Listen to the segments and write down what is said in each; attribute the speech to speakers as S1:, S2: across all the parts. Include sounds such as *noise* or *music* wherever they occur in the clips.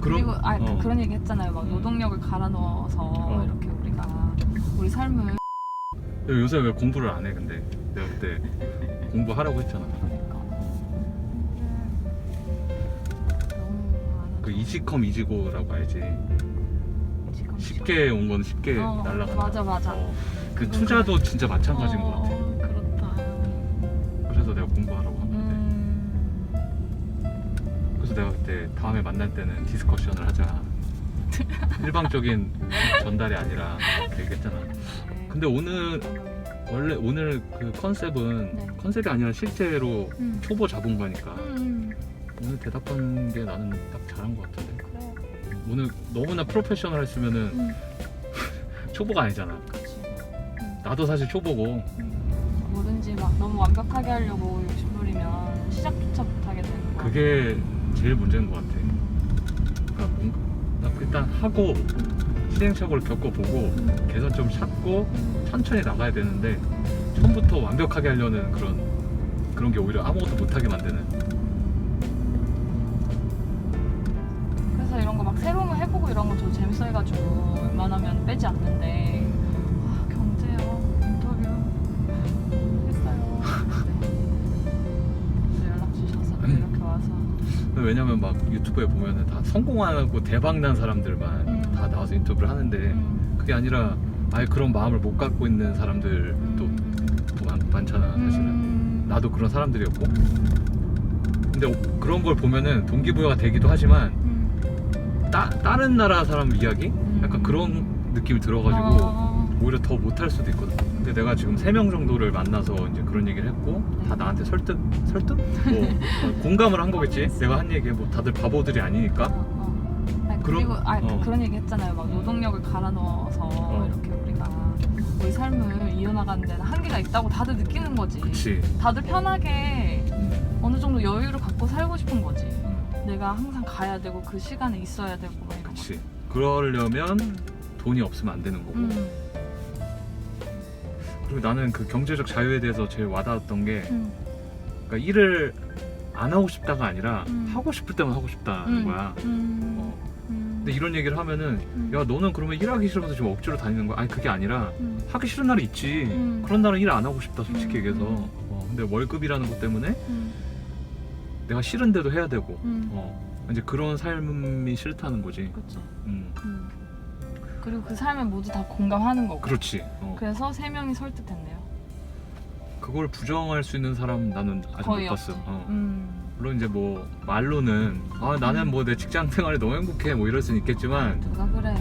S1: 그리고 아
S2: 어.
S1: 그런 얘기 했잖아요. 막
S2: 음.
S1: 노동력을 갈아 넣어서 이렇게 우리가 우리 삶을
S2: 요새 왜 공부를 안 해 근데? 내가 그때 *laughs* 공부하라고 했잖아.
S1: 그러니까. 너무 안
S2: 그 이지컴 이지고라고 알지?
S1: 지금
S2: 쉽게 온 건 쉽게
S1: 어,
S2: 날라간다.
S1: 맞아, 맞아.
S2: 어, 그 투자도 진짜 마찬가지인 것 같아.
S1: 어,
S2: 그래서 내가 그때 다음에 만날 때는 디스커션을 하자 *laughs* 일방적인 전달이 아니라 그 얘기했잖아
S1: 네.
S2: 근데 오늘 원래 오늘 그 컨셉은
S1: 네.
S2: 컨셉이 아니라 실제로
S1: 음.
S2: 초보 자본가니까
S1: 음,
S2: 오늘 대답한 게 나는 딱 잘한 것 같은데
S1: 그래.
S2: 오늘 너무나 프로페셔널 했으면은
S1: 음, *laughs*
S2: 초보가 아니잖아
S1: 그치. 음,
S2: 나도 사실 초보고
S1: 음. 뭐든지 막 너무 완벽하게 하려고 욕심 부리면 시작조차 못하게 되는 거야.
S2: 그게 제일 문제인 것 같아. 그러니까 뭔가 나 일단 하고 시행착오를 겪어보고
S1: 음,
S2: 개선점 찾고
S1: 음,
S2: 천천히 나가야 되는데 처음부터 완벽하게 하려는 그런 그런 게 오히려 아무것도 못하게 만드는.
S1: 그래서 이런 거 막 새로운 거 해보고 이런 거 저 재밌어 해가지고 웬만하면 빼지 않는데
S2: 왜냐면 막 유튜브에 보면은 다 성공하고 대박난 사람들만
S1: 음.
S2: 다 나와서 인터뷰를 하는데
S1: 음,
S2: 그게 아니라 아예 그런 마음을 못 갖고 있는 사람들도 또 많, 많잖아 사실은.
S1: 음,
S2: 나도 그런 사람들이었고. 근데 오- 그런 걸 보면은 동기부여가 되기도 하지만
S1: 음,
S2: 따, 다른 나라 사람 이야기? 약간 그런 느낌이 들어가지고
S1: 어,
S2: 오히려 더 못할 수도 있거든. 근데 내가 지금 세 명 정도를 만나서 이제 그런 얘기를 했고 다 나한테 설득 설득? 뭐 어, *laughs* 공감을 한 거겠지. 내가 한 얘기에 뭐 다들 바보들이 아니니까.
S1: 어, 어. 아니, 그리고 아,
S2: 어.
S1: 그런 얘기 했잖아요. 막 노동력을 갈아 넣어서
S2: 어.
S1: 이렇게 우리가 우리 삶을 이어나가는 데는 한계가 있다고 다들 느끼는 거지.
S2: 그치.
S1: 다들 편하게
S2: 음,
S1: 어느 정도 여유를 갖고 살고 싶은 거지.
S2: 음,
S1: 내가 항상 가야 되고 그 시간에 있어야 되고 막 이런 거.
S2: 그치. 그러려면
S1: 음.
S2: 돈이 없으면 안 되는 거고.
S1: 음,
S2: 그리고 나는 그 경제적 자유에 대해서 제일 와닿았던 게
S1: 음,
S2: 그러니까 일을 안 하고 싶다가 아니라
S1: 음.
S2: 하고 싶을 때만 하고 싶다는
S1: 음,
S2: 거야.
S1: 음,
S2: 어.
S1: 음,
S2: 근데 이런 얘기를 하면은
S1: 음,
S2: 야 너는 그러면 일하기 싫어서 지금 억지로 다니는 거야? 아니 그게 아니라
S1: 음,
S2: 하기 싫은 날이 있지.
S1: 음.
S2: 그런 날은 일 안 하고 싶다 솔직히
S1: 음,
S2: 얘기해서.
S1: 음.
S2: 어, 근데 월급이라는 것 때문에
S1: 음,
S2: 내가 싫은데도 해야 되고.
S1: 음.
S2: 어, 이제 그런 삶이 싫다는 거지.
S1: 그치.
S2: 음,
S1: 음. 그리고 그 삶에 모두 다 공감하는 거고.
S2: 그렇지. 어.
S1: 그래서 세 명이 설득됐네요.
S2: 그걸 부정할 수 있는 사람 나는 아직
S1: 거의
S2: 못 봤어.
S1: 없지.
S2: 어.
S1: 음.
S2: 물론 이제 뭐 말로는 아 나는 뭐 내 직장 생활이 너무 행복해 뭐 이럴 수는 있겠지만
S1: 누가 그래?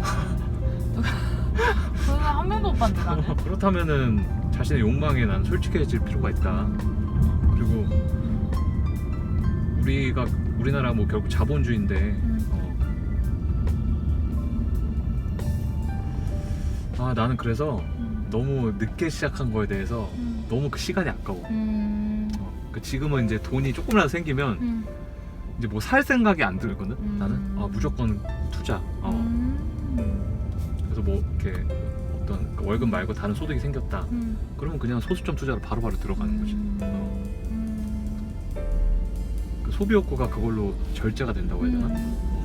S1: 누가 *laughs* 한 명도 못 봤는데 나는. *laughs*
S2: 그렇다면은 자신의 욕망에 난 솔직해질 필요가 있다. 그리고 우리가 우리나라 뭐 결국 자본주의인데
S1: 음.
S2: 아 나는 그래서
S1: 음.
S2: 너무 늦게 시작한 거에 대해서
S1: 음.
S2: 너무 그 시간이 아까워.
S1: 음.
S2: 어, 그 지금은 이제 돈이 조금이라도 생기면
S1: 음.
S2: 이제 뭐 살 생각이 안 들거든.
S1: 음.
S2: 나는 아, 무조건 투자. 어.
S1: 음.
S2: 그래서 뭐 이렇게 어떤 그 월급 말고 다른 소득이 생겼다.
S1: 음.
S2: 그러면 그냥 소수점 투자로 바로바로 들어가는 거지.
S1: 음.
S2: 어.
S1: 음.
S2: 그 소비 욕구가 그걸로 절제가 된다고 해야 되나?
S1: 음.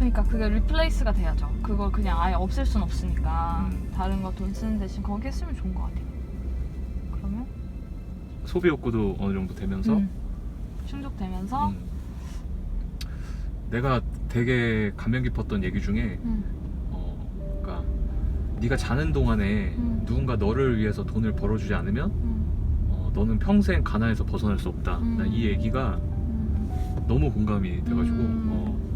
S1: 그러니까 그게 리플레이스가 돼야죠. 그걸 그냥 아예 없앨 순 없으니까
S2: 음.
S1: 다른 거 돈 쓰는 대신 거기에 쓰면 좋은 것 같아요. 그러면
S2: 소비 욕구도 어느 정도 되면서
S1: 음. 충족되면서
S2: 음. 내가 되게 감명 깊었던 얘기 중에
S1: 음.
S2: 어, 그러니까 네가 자는 동안에
S1: 음.
S2: 누군가 너를 위해서 돈을 벌어주지 않으면
S1: 음.
S2: 어, 너는 평생 가난에서 벗어날 수 없다.
S1: 음.
S2: 난이 얘기가
S1: 음.
S2: 너무 공감이 돼가지고.
S1: 음.
S2: 어.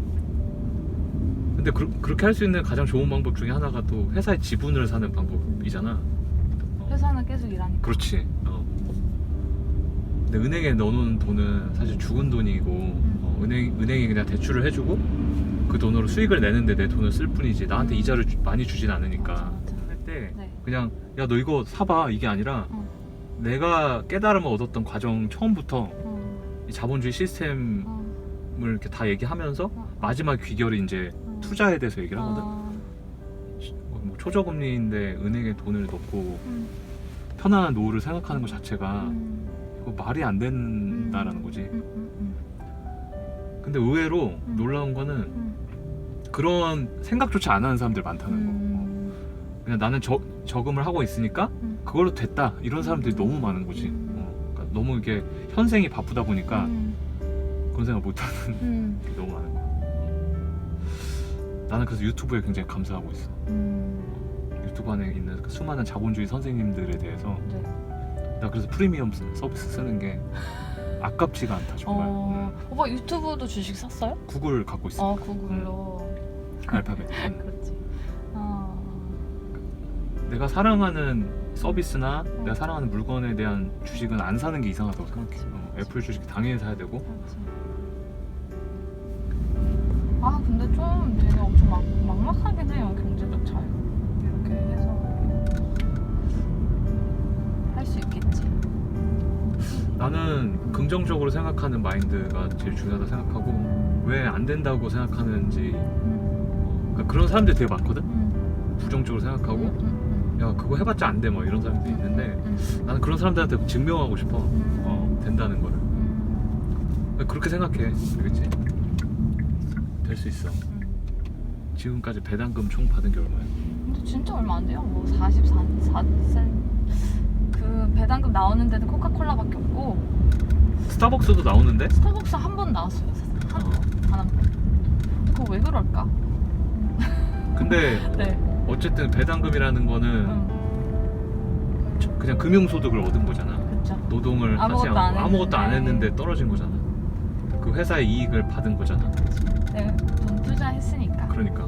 S2: 근데 그, 렇게 할 수 있는 가장 좋은 방법 중에 하나가 또 회사의 지분을 사는 방법이잖아. 어.
S1: 회사는 계속 일하니까.
S2: 그렇지. 어. 근데 은행에 넣어놓은 돈은 사실 죽은 돈이고 어, 은행 은행이 그냥 대출을 해주고 그 돈으로 수익을 내는데 내 돈을 쓸 뿐이지 나한테
S1: 음.
S2: 이자를 주- 많이 주진
S1: 맞아,
S2: 않으니까
S1: 맞아.
S2: 할 때
S1: 네.
S2: 그냥 야 너 이거 사봐 이게 아니라
S1: 어.
S2: 내가 깨달음을 얻었던 과정 처음부터
S1: 어.
S2: 이 자본주의 시스템을
S1: 어.
S2: 이렇게 다 얘기하면서
S1: 어.
S2: 마지막 귀결이 이제
S1: 어.
S2: 투자에 대해서 얘기를 하거든.
S1: 어.
S2: 뭐 초저금리인데 은행에 돈을 넣고
S1: 음.
S2: 편안한 노후를 생각하는 것 자체가
S1: 음.
S2: 이거 말이 안 된다라는 거지.
S1: 음. 음. 음.
S2: 근데 의외로
S1: 음.
S2: 놀라운 거는
S1: 음.
S2: 그런 생각조차 안 하는 사람들 많다는 거.
S1: 음.
S2: 그냥 나는 저, 저금을 하고 있으니까
S1: 음.
S2: 그걸로 됐다 이런 사람들이 너무 많은 거지. 어, 그러니까 너무 이게 현생이 바쁘다 보니까
S1: 음.
S2: 그런 생각 못 하는
S1: 음. *laughs*
S2: 게 너무 많은 거야. 나는 그래서 유튜브에 굉장히 감사하고 있어.
S1: 음.
S2: 유튜브 안에 있는 그 수많은 자본주의 선생님들에 대해서
S1: 네.
S2: 나 그래서 프리미엄 스- 서비스 쓰는 게 아깝지가 않다 정말.
S1: 어, 오빠 유튜브도 주식 샀어요?
S2: 음. 구글 갖고 있어.
S1: 어 구글로.
S2: 알파벳. *laughs*
S1: 그렇지. 어.
S2: 내가 사랑하는 서비스나
S1: 음.
S2: 내가 사랑하는 물건에 대한 주식은 안 사는 게 이상하다고 생각해.
S1: 그렇지,
S2: 어. 애플 주식 당연히 사야 되고.
S1: 그렇지. 아 근데 좀 되게 엄청 막, 막막하긴 해요 경제적 자유 이렇게 해서 할 수 있겠지.
S2: 나는 긍정적으로 생각하는 마인드가 제일 중요하다 생각하고 왜 안 된다고 생각하는지
S1: 음.
S2: 그러니까 그런 사람들이 되게 많거든.
S1: 음.
S2: 부정적으로 생각하고
S1: 음.
S2: 야 그거 해봤자 안 돼 뭐 이런 사람들이 있는데
S1: 음.
S2: 나는 그런 사람들한테 증명하고 싶어.
S1: 음.
S2: 어, 된다는 거를.
S1: 음.
S2: 그렇게 생각해. 그렇지? 될 수 있어.
S1: 음.
S2: 지금까지 배당금 총 받은 게 얼마야?
S1: 근데 진짜 얼마 안 돼요. 뭐 44, 4센. 그 배당금 나오는 데는 코카콜라밖에 없고
S2: 스타벅스도 나오는데?
S1: 스타벅스 한 번 나왔어요. 한
S2: 어.
S1: 번, 단한 번. 그거 왜 그럴까?
S2: 근데 *laughs*
S1: 네.
S2: 어쨌든 배당금이라는 거는
S1: 음,
S2: 그냥 금융소득을 얻은 거잖아.
S1: 그렇죠.
S2: 노동을 하지
S1: 아무것도
S2: 않고
S1: 안
S2: 아무것도 안
S1: 했는데.
S2: 했는데 떨어진 거잖아. 그 회사의 이익을 받은 거잖아.
S1: 네, 돈 투자했으니까.
S2: 그러니까.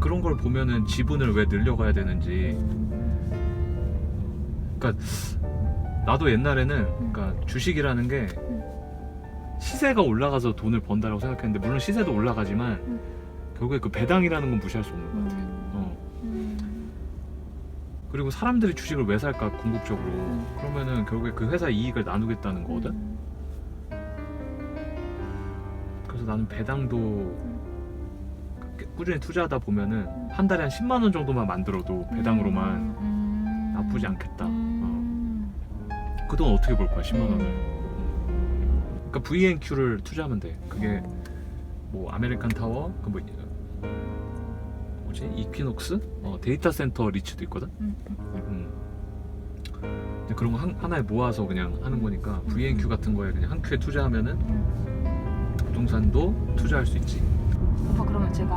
S1: 음.
S2: 그런 걸 보면은 지분을 왜 늘려가야 되는지. 그러니까 나도 옛날에는 그러니까 주식이라는 게 시세가 올라가서 돈을 번다라고 생각했는데 물론 시세도 올라가지만
S1: 음.
S2: 결국에 그 배당이라는 건 무시할 수 없는 것 같아.
S1: 음.
S2: 어.
S1: 음.
S2: 그리고 사람들이 주식을 왜 살까 궁극적으로
S1: 음.
S2: 그러면은 결국에 그 회사 이익을 나누겠다는 거거든.
S1: 음.
S2: 그래서 나는 배당도 꾸준히 투자하다 보면은 한 달에 한 10만 원 정도만 만들어도 배당으로만
S1: 음.
S2: 나쁘지 않겠다.
S1: 음.
S2: 그돈 어떻게 벌 거야 10만
S1: 음.
S2: 원을. 그러니까 VNQ를 투자하면 돼. 그게 뭐 아메리칸 타워, 그 뭐 뭐지 이퀴녹스, 어, 데이터 센터 리츠도 있거든.
S1: 음. 음.
S2: 음. 근데 그런 거 한, 하나에 모아서 그냥 하는 거니까 VNQ 같은 거에 그냥 한 큐에 투자하면은
S1: 음.
S2: 부동산도 투자할 수 있지.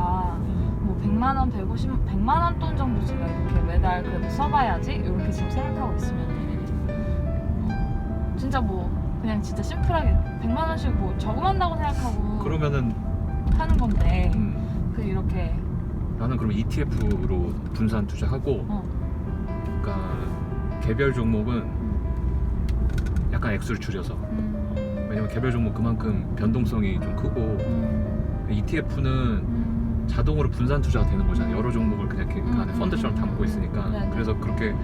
S1: 제가 뭐 100만 원, 150, 100만 원 돈 정도 제가 이렇게 매달 그래도 써봐야지 이렇게 지금 생각하고 있으면 진짜 뭐 그냥 진짜 심플하게 100만 원씩 뭐 저금한다고 생각하고
S2: 그러면은
S1: 하는 건데
S2: 음,
S1: 그 이렇게
S2: 나는 그럼 ETF로 분산 투자하고
S1: 어,
S2: 그러니까 개별 종목은
S1: 음,
S2: 약간 액수를 줄여서.
S1: 음,
S2: 왜냐면 개별 종목 그만큼 변동성이 좀 크고
S1: 음,
S2: ETF는
S1: 음,
S2: 자동으로 분산 투자가 되는 거잖아. 여러 종목을 그냥 이렇게
S1: 음,
S2: 안에
S1: 음,
S2: 펀드처럼
S1: 음,
S2: 담고 있으니까.
S1: 네, 네.
S2: 그래서 그렇게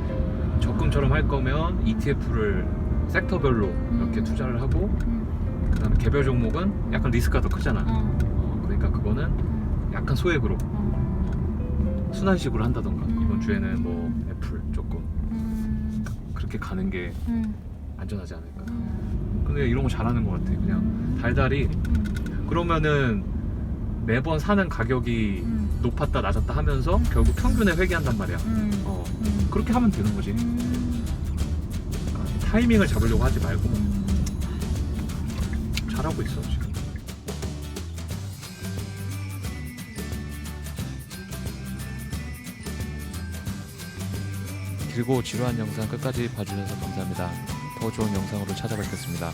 S2: 적금처럼 할 거면 ETF를 섹터별로 이렇게
S1: 음.
S2: 투자를 하고
S1: 음,
S2: 그다음에 개별 종목은 약간 리스크가 더 크잖아.
S1: 어,
S2: 어, 그러니까 그거는
S1: 음,
S2: 약간 소액으로
S1: 음,
S2: 순환식으로 한다던가
S1: 음.
S2: 이번 주에는 뭐 애플 조금
S1: 음,
S2: 그렇게 가는 게
S1: 음,
S2: 안전하지 않을까.
S1: 음,
S2: 근데 이런 거 잘하는 것 같아. 그냥 달달이
S1: 음,
S2: 그러면은 매번 사는 가격이
S1: 음,
S2: 높았다 낮았다 하면서 결국 평균에 회귀한단 말이야.
S1: 음,
S2: 어
S1: 음,
S2: 그렇게 하면 되는 거지.
S1: 음,
S2: 그러니까 타이밍을 잡으려고 하지 말고
S1: 음.
S2: 잘하고 있어 지금. 길고 지루한 영상 끝까지 봐주셔서 감사합니다. 더 좋은 영상으로 찾아뵙겠습니다.